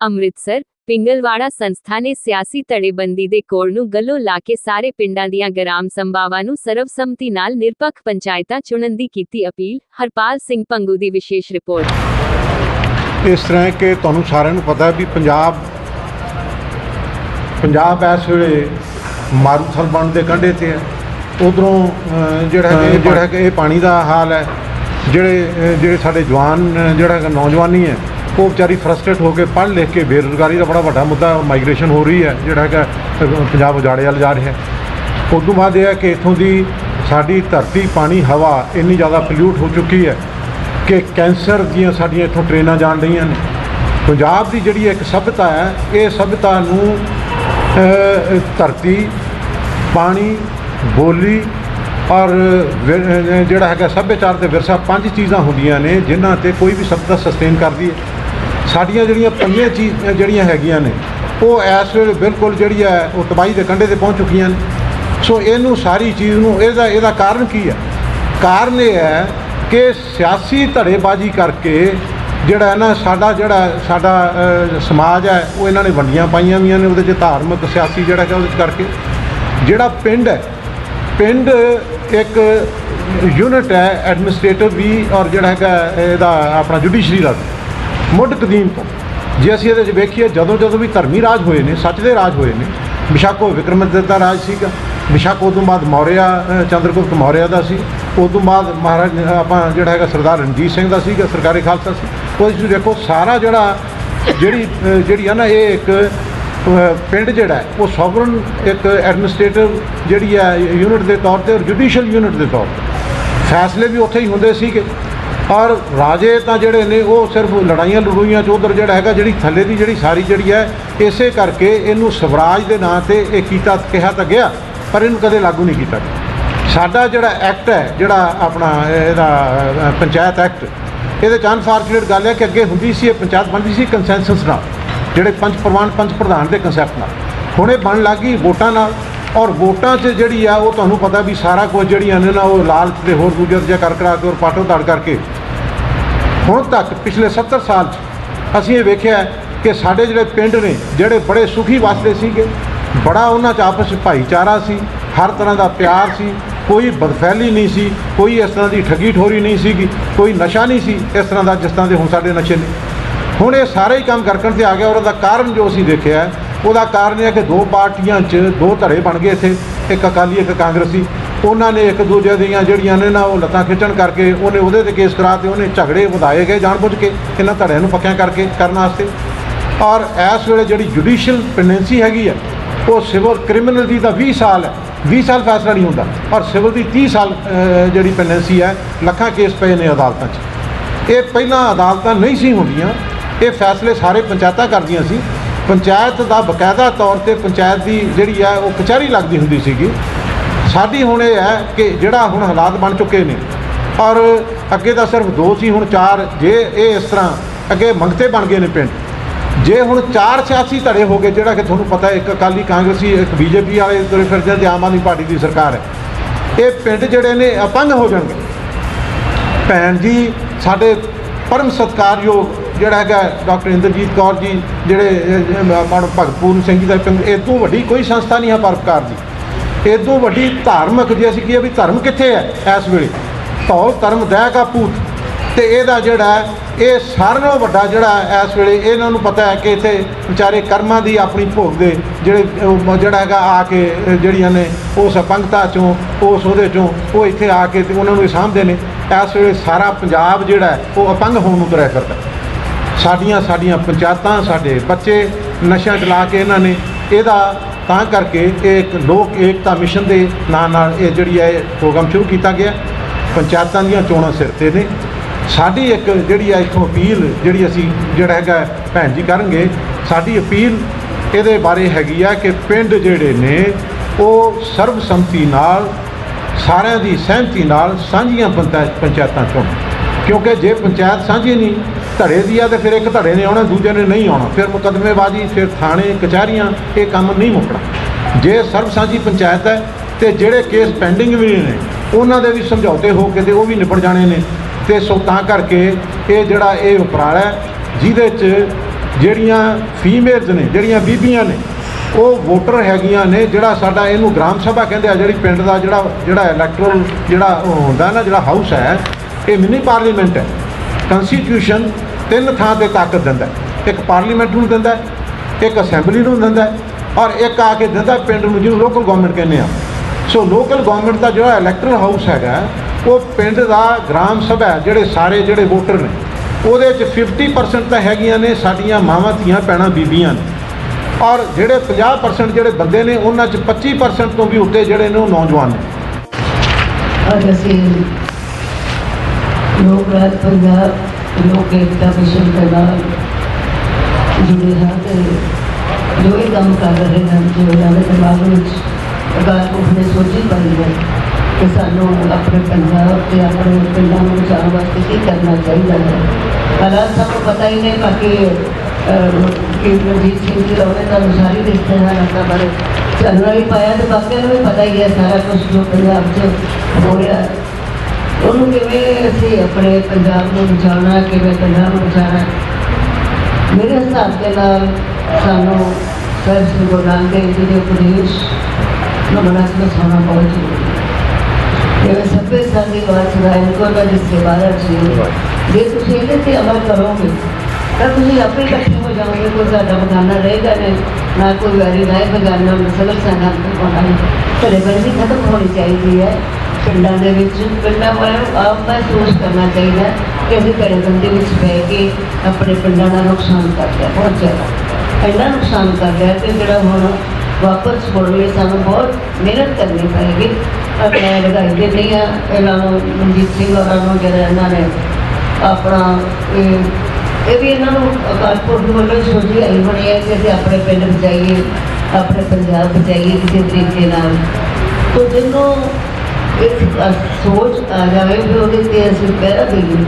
ਅੰਮ੍ਰਿਤਸਰ ਪਿੰਗਲਵਾੜਾ ਸੰਸਥਾ ਨੇ ਸਿਆਸੀ ਧੜੇਬੰਦੀ ਦੇ ਕੋੜ ਨੂੰ ਗੱਲੋਂ ਲਾ ਕੇ ਸਾਰੇ ਪਿੰਡਾਂ ਦੀਆਂ ਗ੍ਰਾਮ ਸੰਭਾਵਾਂ ਨੂੰ ਸਰਵਸੰਮਤੀ ਨਾਲ ਨਿਰਪੱਖ ਪੰਚਾਇਤਾਂ ਚੁਣਨ ਦੀ ਕੀਤੀ ਅਪੀਲ ਹਰਪਾਲ ਸਿੰਘ ਪੰਗੂ ਦੀ ਵਿਸ਼ੇਸ਼ ਰਿਪੋਰਟ। ਇਸ ਤਰ੍ਹਾਂ ਕਿ ਤੁਹਾਨੂੰ ਸਾਰਿਆਂ ਨੂੰ ਪਤਾ ਹੈ ਵੀ ਪੰਜਾਬ ਪੰਜਾਬ ਇਸ ਵੇਲੇ ਮਾਰੂਥਲ ਬਣਨ ਦੇ ਕੰਢੇ ਤੇ ਹੈ। ਉਧਰੋਂ ਜਿਹੜਾ ਜਿਹੜਾ ਕਿ ਇਹ ਪਾਣੀ ਦਾ ਹਾਲ ਹੈ। ਜਿਹੜੇ ਜਿਹੜੇ ਸਾਡੇ ਜਵਾਨ ਜਿਹੜਾ ਨੌਜਵਾਨੀ ਹੈ ਉਹ ਵਿਚਾਰੀ ਫਰਸਟ੍ਰੇਟ ਹੋ ਕੇ ਪੜ੍ਹ ਲਿਖ ਕੇ ਬੇਰੁਜ਼ਗਾਰੀ ਦਾ ਬੜਾ ਵੱਡਾ ਮੁੱਦਾ ਮਾਈਗ੍ਰੇਸ਼ਨ ਹੋ ਰਹੀ ਹੈ, ਜਿਹੜਾ ਹੈਗਾ ਪੰਜਾਬ, ਉਜਾੜੇ ਵੱਲ ਜਾ ਰਿਹਾ ਹੈ। ਉਸ ਤੋਂ ਬਾਅਦ ਇਹ ਹੈ ਕਿ ਇਥੋਂ ਦੀ ਸਾਡੀ ਧਰਤੀ, ਪਾਣੀ, ਹਵਾ ਇੰਨੀ ਜ਼ਿਆਦਾ ਪੋਲਿਊਟ ਹੋ ਚੁੱਕੀ ਹੈ ਕਿ ਕੈਂਸਰ ਦੀਆਂ ਸਾਡੀਆਂ ਇੱਥੋਂ ਟ੍ਰੇਨਾਂ ਜਾਣ ਰਹੀਆਂ ਨੇ। ਪੰਜਾਬ ਦੀ ਜਿਹੜੀ ਇੱਕ ਸਭਿਅਤਾ ਹੈ, ਇਹ ਸਭਿਅਤਾ ਨੂੰ ਧਰਤੀ, ਪਾਣੀ, ਬੋਲੀ ਔਰ ਜਿਹੜਾ ਹੈਗਾ ਸੱਭਿਆਚਾਰ ਤੇ ਵਿਰਸਾ ਪੰਜ ਚੀਜ਼ਾਂ ਹੁੰਦੀਆਂ ਨੇ, ਜਿਨ੍ਹਾਂ ਤੇ ਕੋਈ ਵੀ ਸਭਿਅਤਾ ਸਸਟੇਨ ਕਰਦੀ ਹੈ। ਸਾਡੀਆਂ ਜਿਹੜੀਆਂ ਪੰਜੇ ਚੀਜ਼ ਜਿਹੜੀਆਂ ਹੈਗੀਆਂ ਨੇ, ਉਹ ਇਸ ਵੇਲੇ ਬਿਲਕੁਲ ਜਿਹੜੀ ਹੈ, ਉਹ ਤਬਾਹੀ ਦੇ ਕੰਢੇ ਤੇ ਪਹੁੰਚ ਚੁੱਕੀਆਂ ਨੇ। ਸੋ ਇਹਨੂੰ ਸਾਰੀ ਚੀਜ਼ ਨੂੰ, ਇਹਦਾ ਇਹਦਾ ਕਾਰਨ ਕੀ ਹੈ? ਕਾਰਨ ਇਹ ਹੈ ਕਿ ਸਿਆਸੀ ਧੜੇਬਾਜ਼ੀ ਕਰਕੇ ਜਿਹੜਾ ਹੈ ਨਾ, ਸਾਡਾ ਜਿਹੜਾ, ਸਾਡਾ ਸਮਾਜ ਹੈ, ਉਹ ਇਹਨਾਂ ਨੇ ਵੰਡੀਆਂ ਪਾਈਆਂ ਵੀਆਂ ਨੇ, ਉਹਦੇ 'ਚ ਧਾਰਮਿਕ ਸਿਆਸੀ ਜਿਹੜਾ ਹੈ ਉਹਦੇ 'ਚ ਕਰਕੇ। ਜਿਹੜਾ ਪਿੰਡ ਹੈ, ਪਿੰਡ ਇੱਕ ਯੂਨਿਟ ਹੈ ਐਡਮਿਨਿਸਟ੍ਰੇਟਿਵ ਵੀ, ਔਰ ਜਿਹੜਾ ਹੈਗਾ, ਇਹਦਾ ਆਪਣਾ ਜੁਡੀਸ਼ਰੀ ਦਾ। ਮੁੱਢ ਕਦੀਮ ਤੋਂ। ਜੇ ਅਸੀਂ ਇਹਦੇ 'ਚ ਵੇਖੀਏ ਜਦੋਂ ਜਦੋਂ ਵੀ ਧਰਮੀ ਰਾਜ ਹੋਏ ਨੇ ਸੱਚ ਦੇ ਰਾਜ ਹੋਏ ਨੇ ਬਿਸ਼ੱਕ ਉਹ ਵਿਕਰਮਾਦਿੱਤ ਦਾ ਰਾਜ ਸੀਗਾ ਬਿਸ਼ੱਕ ਉਹ ਤੋਂ ਬਾਅਦ ਮੌਰਿਆ ਅ, ਚੰਦਰਗੁਪਤ ਮੌਰਿਆ ਦਾ ਸੀ ਉਸ ਤੋਂ ਬਾਅਦ ਮਹਾਰਾਜ ਆਪਾਂ ਜਿਹੜਾ ਹੈਗਾ ਸਰਦਾਰ ਰਣਜੀਤ ਸਿੰਘ ਦਾ ਸੀਗਾ ਸਰਕਾਰੀ ਖਾਲਸਾ ਸੀ। ਉਹ ਤੁਸੀਂ ਦੇਖੋ ਸਾਰਾ ਜਿਹੜਾ ਜਿਹੜੀ ਜਿਹੜੀ ਆ ਨਾ ਇਹ ਇੱਕ ਪਿੰਡ ਜਿਹੜਾ ਉਹ ਸੋਵਰਨ ਇੱਕ ਐਡਮਿਨਿਸਟ੍ਰੇਟਿਵ ਜਿਹੜੀ ਹੈ ਯੂਨਿਟ ਦੇ ਤੌਰ ਤੇ ਔਰ ਜੁਡੀਸ਼ੀਅਲ ਯੂਨਿਟ ਦੇ ਤੌਰ ਤੇ। ਫੈਸਲੇ ਵੀ ਉੱਥੇ ਹੀ ਹੁੰਦੇ ਸੀਗੇ। ਔਰ ਰਾਜੇ ਤਾਂ ਜਿਹੜੇ ਨੇ ਉਹ ਸਿਰਫ ਲੜਾਈਆਂ ਲੜੂਈਆਂ ਚ ਉਧਰ ਜਿਹੜਾ ਹੈਗਾ, ਜਿਹੜੀ ਥੱਲੇ ਦੀ ਜਿਹੜੀ ਸਾਰੀ ਜਿਹੜੀ ਹੈ, ਇਸੇ ਕਰਕੇ ਇਹਨੂੰ ਸਵਰਾਜ ਦੇ ਨਾਂ ਤੇ ਇਹ ਕੀਤਾ, ਕਿਹਾ ਤਾਂ ਗਿਆ, ਪਰ ਇਹਨੂੰ ਕਦੇ ਲਾਗੂ ਨਹੀਂ ਕੀਤਾ ਸਾਡਾ ਜਿਹੜਾ ਐਕਟ ਹੈ, ਜਿਹੜਾ ਆਪਣਾ ਇਹਦਾ ਪੰਚਾਇਤ ਐਕਟ, ਇਹਦੇ ਚ ਅਨਫੋਰਚੂਨੇਟ ਗੱਲ ਹੈ ਕਿ ਅੱਗੇ ਹੁੰਦੀ ਸੀ, ਇਹ ਪੰਚਾਇਤ ਬਣਦੀ ਸੀ ਕੰਸੈਂਸਸ ਨਾਲ, ਜਿਹੜੇ ਪੰਜ ਪ੍ਰਵਾਨ, ਪੰਜ ਪ੍ਰਧਾਨ ਦੇ ਕਨਸੈਪਟ ਨਾਲ। ਹੁਣ ਇਹ ਬਣ ਲੱਗੀ ਵੋਟਾਂ ਨਾਲ, ਔਰ ਵੋਟਾਂ 'ਚ ਜਿਹੜੀ ਆ, ਉਹ ਤੁਹਾਨੂੰ ਪਤਾ ਵੀ ਸਾਰਾ ਕੁਝ ਜਿਹੜੀਆਂ ਨੇ ਨਾ, ਉਹ ਲਾਲਚ ਤੇ ਹੋਰ ਦੂਜੇ ਜਿਹਾ ਕਰ ਕਰਾ ਕੇ ਔਰ ਪਾਟੋ ਧੜ ਕਰਕੇ ਹੁਣ ਤੱਕ ਪਿਛਲੇ 70 ਸਾਲ 'ਚ ਅਸੀਂ ਇਹ ਵੇਖਿਆ ਕਿ ਸਾਡੇ ਜਿਹੜੇ ਪਿੰਡ ਨੇ, ਜਿਹੜੇ ਬੜੇ ਸੁਖੀ ਵਸਦੇ ਸੀਗੇ, ਬੜਾ ਉਹਨਾਂ 'ਚ ਆਪਸ 'ਚ ਭਾਈਚਾਰਾ ਸੀ, ਹਰ ਤਰ੍ਹਾਂ ਦਾ ਪਿਆਰ ਸੀ, ਕੋਈ ਬਦਫੈਲੀ ਨਹੀਂ ਸੀ, ਕੋਈ ਇਸ ਤਰ੍ਹਾਂ ਦੀ ਠੱਗੀ ਠੋਰੀ ਨਹੀਂ ਸੀਗੀ, ਕੋਈ ਨਸ਼ਾ ਨਹੀਂ ਸੀ, ਇਸ ਤਰ੍ਹਾਂ ਦਾ ਜਿਸ ਤਰ੍ਹਾਂ ਦੇ ਹੁਣ ਸਾਡੇ ਨਸ਼ੇ ਨੇ। ਹੁਣ ਇਹ ਸਾਰੇ ਹੀ ਕੰਮ ਗਰਕਣ ਤੇ ਆ ਗਿਆ, ਔਰ ਉਹਦਾ ਕਾਰਨ ਜੋ ਅਸੀਂ ਦੇਖਿਆ ਉਹਦਾ ਕਾਰਨ ਇਹ ਹੈ ਕਿ ਦੋ ਪਾਰਟੀਆਂ 'ਚ ਦੋ ਧੜੇ ਬਣ ਗਏ ਇੱਥੇ, ਇੱਕ ਅਕਾਲੀ, ਇੱਕ ਕਾਂਗਰਸੀ। ਉਹਨਾਂ ਨੇ ਇੱਕ ਦੂਜੇ ਦੀਆਂ ਜਿਹੜੀਆਂ ਨੇ ਨਾ ਉਹ ਲੱਤਾਂ ਖਿੱਚਣ ਕਰਕੇ ਉਹਨੇ ਉਹਦੇ ਤੇ ਕੇਸ ਕਰਾ ਤੇ ਉਹਨੇ ਝਗੜੇ ਵਧਾਏ ਗਏ ਜਾਣਬੁੱਝ ਕੇ ਇਹਨਾਂ ਧੜਿਆਂ ਨੂੰ ਪੱਕਿਆਂ ਕਰਕੇ ਕਰਨ ਵਾਸਤੇ। ਔਰ ਇਸ ਵੇਲੇ ਜਿਹੜੀ ਜੁਡੀਸ਼ੀਅਲ ਪੈਂਡੈਂਸੀ ਹੈਗੀ ਹੈ ਉਹ ਸਿਵਲ ਕ੍ਰਿਮੀਨਲ ਦੀ ਤਾਂ 20 ਸਾਲ ਹੈ 20 ਸਾਲ ਫੈਸਲਾ ਨਹੀਂ ਹੁੰਦਾ। ਔਰ ਸਿਵਲ ਦੀ 30 ਸਾਲ ਜਿਹੜੀ ਪੈਂਡੈਂਸੀ ਹੈ, ਲੱਖਾਂ ਕੇਸ ਪਏ ਨੇ ਅਦਾਲਤਾਂ 'ਚ। ਇਹ ਪਹਿਲਾਂ ਅਦਾਲਤਾਂ ਨਹੀਂ ਸੀ ਹੁੰਦੀਆਂ, ਇਹ ਫੈਸਲੇ ਸਾਰੇ ਪੰਚਾਇਤਾਂ ਕਰਦੀਆਂ ਸੀ। ਪੰਚਾਇਤ ਦਾ ਬਕਾਇਦਾ ਤੌਰ ਤੇ ਪੰਚਾਇਤ ਦੀ ਜਿਹੜੀ ਹੈ, ਉਹ ਕਚਹਿਰੀ ਲੱਗਦੀ ਹੁੰਦੀ ਸੀਗੀ। ਸਾਡੀ ਹੁਣ ਇਹ ਹੈ ਕਿ ਜਿਹੜਾ ਹੁਣ ਹਾਲਾਤ ਬਣ ਚੁੱਕੇ ਨੇ, ਔਰ ਅੱਗੇ ਤਾਂ ਸਿਰਫ ਦੋ ਸੀ, ਹੁਣ ਚਾਰ, ਜੇ ਇਹ ਇਸ ਤਰ੍ਹਾਂ ਅੱਗੇ ਮੰਗਤੇ ਬਣ ਗਏ ਨੇ ਪਿੰਡ। ਜੇ ਹੁਣ ਚਾਰ ਸਿਆਸੀ ਧੜੇ ਹੋ ਗਏ, ਜਿਹੜਾ ਕਿ ਤੁਹਾਨੂੰ ਪਤਾ ਇੱਕ ਅਕਾਲੀ ਕਾਂਗਰਸੀ, ਇੱਕ ਬੀਜੇਪੀ ਵਾਲੇ ਤੁਰੇ ਫਿਰਦੇ ਆ, ਤੇ ਆਮ ਆਦਮੀ ਪਾਰਟੀ ਦੀ ਸਰਕਾਰ ਹੈ। ਇਹ ਪਿੰਡ ਜਿਹੜੇ ਨੇ ਅਪੰਗ ਹੋ ਜਾਣਗੇ। ਭੈਣ ਜੀ, ਸਾਡੇ ਪਰਮ ਸਤਿਕਾਰਯੋਗ ਜਿਹੜਾ ਹੈਗਾ ਡਾਕਟਰ ਇੰਦਰਜੀਤ ਕੌਰ ਜੀ, ਜਿਹੜੇ ਮਾਨਵ ਭਗਤਪੂਰਨ ਸਿੰਘ ਜੀ ਦਾ ਪਿੰਡ, ਇਹ ਤੋਂ ਵੱਡੀ ਕੋਈ ਸੰਸਥਾ ਨਹੀਂ ਹੈ ਪਰਪਕਾਰ ਦੀ। ਇਹ ਤੋਂ ਵੱਡੀ ਧਾਰਮਿਕ ਜੇ ਅਸੀਂ ਕੀ ਵੀ ਧਰਮ ਕਿੱਥੇ ਹੈ ਇਸ ਵੇਲੇ? ਧੌਲ, ਧਰਮ ਦਇਆ ਕਾ ਪੂਤ ਤੇ ਇਹਦਾ ਜਿਹੜਾ ਇਹ ਸਾਰਿਆਂ ਨਾਲੋਂ ਵੱਡਾ ਜਿਹੜਾ ਇਸ ਵੇਲੇ, ਇਹਨਾਂ ਨੂੰ ਪਤਾ ਹੈ ਕਿ ਇੱਥੇ ਵਿਚਾਰੇ ਕਰਮਾਂ ਦੀ ਆਪਣੀ ਭੋਗ ਦੇ ਜਿਹੜੇ ਜਿਹੜਾ ਹੈਗਾ ਆ ਕੇ ਜਿਹੜੀਆਂ ਨੇ ਉਸ ਅਪੰਗਤਾ ਚੋਂ ਉਸ ਉਹਦੇ ਚੋਂ, ਉਹ ਇੱਥੇ ਆ ਕੇ ਤੇ ਉਹਨਾਂ ਨੂੰ ਇਹ ਸਾਂਭਦੇ ਨੇ। ਇਸ ਵੇਲੇ ਸਾਰਾ ਪੰਜਾਬ ਜਿਹੜਾ ਉਹ ਅਪੰਗ ਹੋਣ ਨੂੰ ਤੁਰਿਆ ਕਰਦਾ ਸਾਡੀਆਂ ਸਾਡੀਆਂ ਪੰਚਾਇਤਾਂ, ਸਾਡੇ ਬੱਚੇ ਨਸ਼ਿਆਂ ਚਲਾ ਕੇ ਇਹਨਾਂ ਨੇ ਇਹਦਾ ਤਾਂ ਕਰਕੇ ਇਹ ਇੱਕ ਲੋਕ ਏਕਤਾ ਮਿਸ਼ਨ ਦੇ ਨਾਂ ਨਾਲ ਇਹ ਜਿਹੜੀ ਹੈ ਇਹ ਪ੍ਰੋਗਰਾਮ ਸ਼ੁਰੂ ਕੀਤਾ ਗਿਆ। ਪੰਚਾਇਤਾਂ ਦੀਆਂ ਚੋਣਾਂ ਸਿਰ ਤੇ ਨੇ। ਸਾਡੀ ਇੱਕ ਜਿਹੜੀ ਹੈ ਇੱਥੋਂ ਅਪੀਲ ਜਿਹੜੀ ਅਸੀਂ ਜਿਹੜਾ ਹੈਗਾ ਭੈਣ ਜੀ ਕਰਨਗੇ, ਸਾਡੀ ਅਪੀਲ ਇਹਦੇ ਬਾਰੇ ਹੈਗੀ ਆ ਕਿ ਪਿੰਡ ਜਿਹੜੇ ਨੇ, ਉਹ ਸਰਬਸੰਮਤੀ ਨਾਲ, ਸਾਰਿਆਂ ਦੀ ਸਹਿਮਤੀ ਨਾਲ ਸਾਂਝੀਆਂ ਪੰਚਾਇਤ ਪੰਚਾਇਤਾਂ ਚੁਣ ਕਿਉਂਕਿ ਜੇ ਪੰਚਾਇਤ ਸਾਂਝੀ ਨਹੀਂ ਧੜੇ ਦੀ ਆ ਤੇ ਫਿਰ ਇੱਕ ਧੜੇ ਨੇ ਆਉਣਾ, ਦੂਜੇ ਨੇ ਨਹੀਂ ਆਉਣਾ। ਫਿਰ ਮੁਕੱਦਮੇਬਾਜ਼ੀ, ਫਿਰ ਥਾਣੇ, ਕਚਹਿਰੀਆਂ, ਇਹ ਕੰਮ ਨਹੀਂ ਮੁੱਕਣਾ। ਜੇ ਸਰਬ ਸਾਂਝੀ ਪੰਚਾਇਤ ਹੈ ਤੇ ਜਿਹੜੇ ਕੇਸ ਪੈਂਡਿੰਗ ਵੀ ਨੇ, ਉਹਨਾਂ ਦੇ ਵੀ ਸਮਝੌਤੇ ਹੋ ਕੇ ਤੇ ਉਹ ਵੀ ਨਿਪਟ ਜਾਣੇ ਨੇ। ਤੇ ਸੋ ਤਾਂ ਕਰਕੇ ਇਹ ਜਿਹੜਾ ਇਹ ਉਪਰਾਲਾ ਜਿਹਦੇ 'ਚ ਜਿਹੜੀਆਂ ਫੀਮੇਲਸ ਨੇ, ਜਿਹੜੀਆਂ ਬੀਬੀਆਂ ਨੇ, ਉਹ ਵੋਟਰ ਹੈਗੀਆਂ ਨੇ, ਜਿਹੜਾ ਸਾਡਾ ਇਹਨੂੰ ਗ੍ਰਾਮ ਸਭਾ ਕਹਿੰਦੇ ਆ, ਜਿਹੜੀ ਪਿੰਡ ਦਾ ਜਿਹੜਾ ਜਿਹੜਾ ਇਲੈਕਟਰਲ ਜਿਹੜਾ ਉਹ ਹੁੰਦਾ ਨਾ, ਜਿਹੜਾ ਹਾਊਸ ਹੈ, ਇਹ ਮਿੰਨੀ ਪਾਰਲੀਮੈਂਟ ਹੈ। ਕਨਸਟੀਟਿਊਸ਼ਨ ਤਿੰਨ ਥਾਂ ਤੇ ਤਾਕਤ ਦਿੰਦਾ ਇੱਕ ਪਾਰਲੀਮੈਂਟ ਨੂੰ ਦਿੰਦਾ ਇੱਕ ਅਸੈਂਬਲੀ ਨੂੰ ਦਿੰਦਾ ਔਰ ਇੱਕ ਆ ਕੇ ਦਿੰਦਾ ਪਿੰਡ ਨੂੰ, ਜਿਹਨੂੰ ਲੋਕਲ ਗਵਰਨਮੈਂਟ ਕਹਿੰਦੇ ਆ। ਸੋ ਲੋਕਲ ਗਵਰਨਮੈਂਟ ਦਾ ਜਿਹੜਾ ਇਲੈਕਟਰਲ ਹਾਊਸ ਹੈਗਾ, ਉਹ ਪਿੰਡ ਦਾ ਗ੍ਰਾਮ ਸਭਾ ਜਿਹੜੇ ਸਾਰੇ ਜਿਹੜੇ ਵੋਟਰ ਨੇ, ਉਹਦੇ ਚ 50% ਤਾਂ ਹੈਗੀਆਂ ਨੇ, ਸਾਡੀਆਂ ਮਾਵਾਂ, ਧੀਆਂ, ਭੈਣਾਂ, ਬੀਬੀਆਂ ਨੇ। ਔਰ ਜਿਹੜੇ 50% ਜਿਹੜੇ ਬੰਦੇ ਨੇ, ਉਹਨਾਂ ਚ 25% ਤੋਂ ਵੀ ਉੱਤੇ ਜਿਹੜੇ ਨੇ, ਉਹ ਨੌਜਵਾਨ ਨੇ। ਅਸੀਂ ਲੋਕ ਰਾਜ ਪੰਜਾਬ ਲੋਕ ਏਕਤਾ ਮਿਸ਼ਨ ਦੇ ਨਾਲ ਜੁੜੇ ਹਾਂ ਤੇ ਜੋ ਇਹ ਕੰਮ ਕਰ ਰਹੇ ਹਨ ਜੋ ਇਹਨਾਂ ਦੇ ਦਿਮਾਗ ਵਿੱਚ ਅਗਾਹ ਉਠਨੇ ਸੋਚੀ ਪਈ ਹੈ ਕਿ ਸਾਨੂੰ ਆਪਣੇ ਪੰਜਾਬ ਤੇ ਆਪਣੇ ਪਿੰਡਾਂ ਨੂੰ ਬਚਾਉਣ ਵਾਸਤੇ ਕੀ ਕਰਨਾ ਚਾਹੀਦਾ ਹੈ ਹਾਲਾਤ ਸਾਨੂੰ ਪਤਾ ਹੀ ਨਹੀਂ ਬਾਕੀ ਅਹ, ਕਿ ਰਣਜੀਤ ਸਿੰਘ ਜੀ ਉਹਨੇ ਤਾਂ ਸਾਰੀ ਦੇਖਦੇ ਹਨ ਉਹਨਾਂ ਬਾਰੇ ਚਾਨਣਾ ਵੀ ਪਾਇਆ ਤੇ ਬਾਕੀਆਂ ਨੂੰ ਵੀ ਪਤਾ ਹੀ ਹੈ ਸਾਰਾ ਕੁਝ ਜੋ ਪੰਜਾਬ 'ਚ ਹੋ ਰਿਹਾ ਹੈ ਉਹਨੂੰ ਕਿਵੇਂ ਅਸੀਂ ਆਪਣੇ ਪੰਜਾਬ ਨੂੰ ਬਚਾਉਣਾ ਕਿਵੇਂ ਪੰਜਾਬ ਨੂੰ ਬਚਾਉਣਾ ਮੇਰੇ ਹਿਸਾਬ ਦੇ ਨਾਲ ਸਾਨੂੰ ਸਰ ਸ੍ਰੀ ਗੁਰੂ ਨਾਨਕ ਦੇਵ ਜੀ ਦੇ ਉਪਦੇਸ਼ ਨੂੰ ਮਨਸਮਤ ਹੋਣਾ ਬਹੁਤ ਜ਼ਰੂਰੀ ਹੈ। ਜਿਵੇਂ ਸਭੇ ਸੰਗੀ ਬਾਤ ਸੁਣਾਏ ਕੋ ਨਾ ਜਿਸ ਕੇ ਬਾਰੇ ਜੀ। ਜੇ ਤੁਸੀਂ ਇਹਦੇ ਤੇ ਅਮਲ ਕਰੋਗੇ, ਤਾਂ ਤੁਸੀਂ ਆਪੇ ਇਕੱਠੇ ਹੋ ਜਾਓਗੇ, ਕੋਈ ਸਾਡਾ ਬਗਾਨਾ ਰਹੇਗਾ ਨਹੀਂ, ਨਾ ਕੋਈ ਵੈਰੀ ਨਾ ਬਗਾਨਾ ਸਗਲ ਸੰਗਾਂ ਤੋਂ ਹੋਣਾ ਨਹੀਂ ਧੜੇਬੰਦੀ ਖਤਮ ਹੋਣੀ ਚਾਹੀਦੀ ਹੈ। ਪਿੰਡਾਂ ਦੇ ਵਿੱਚ, ਪਿੰਡਾਂ ਵਾਲਿਆਂ ਆਪ ਮਹਿਸੂਸ ਕਰਨਾ ਚਾਹੀਦਾ ਕਿ ਅਸੀਂ ਘਰੇ ਧੜੇਬੰਦੀ ਵਿੱਚ ਬਹਿ ਕੇ ਆਪਣੇ ਪਿੰਡਾਂ ਦਾ ਨੁਕਸਾਨ ਕਰਦੇ ਹਾਂ, ਬਹੁਤ ਜ਼ਿਆਦਾ। ਇੰਨਾ ਨੁਕਸਾਨ ਕਰਦੇ ਹਾਂ ਕਿ ਜਿਹੜਾ ਹੁਣ ਵਾਪਸ ਮੁੜਨ ਲਈ ਸਾਨੂੰ ਬਹੁਤ ਮਿਹਨਤ ਕਰਨੀ ਪਏਗੀ। ਪਰ ਮੈਂ ਵਧਾਈ ਦਿੰਦੀ ਹਾਂ ਇਹਨਾਂ ਨੂੰ ਮਨਜੀਤ ਸਿੰਘ ਹੋਰਾਂ ਨੂੰ, ਜਿਹੜਾ ਇਹਨਾਂ ਨੇ ਆਪਣਾ, ਇਹ ਇਹ ਵੀ ਇਹਨਾਂ ਨੂੰ ਅਕਾਲ ਪੁਰਖ ਵੱਲੋਂ ਹੀ ਸੋਚੀ ਆਈ ਹੋਣੀ ਹੈ ਕਿ ਅਸੀਂ ਆਪਣੇ ਪਿੰਡ ਬਚਾਈਏ, ਆਪਣੇ ਪੰਜਾਬ ਬਚਾਈਏ ਕਿਸੇ ਤਰੀਕੇ ਨਾਲ। ਤੋ ਜਿਹਨੂੰ ਇਸ ਸੋਚ ਆ ਜਾਵੇ ਕਿ ਉਹਦੇ ਤੇ ਅਸੀਂ ਪਹਿਰਾ ਦੇਈਏ।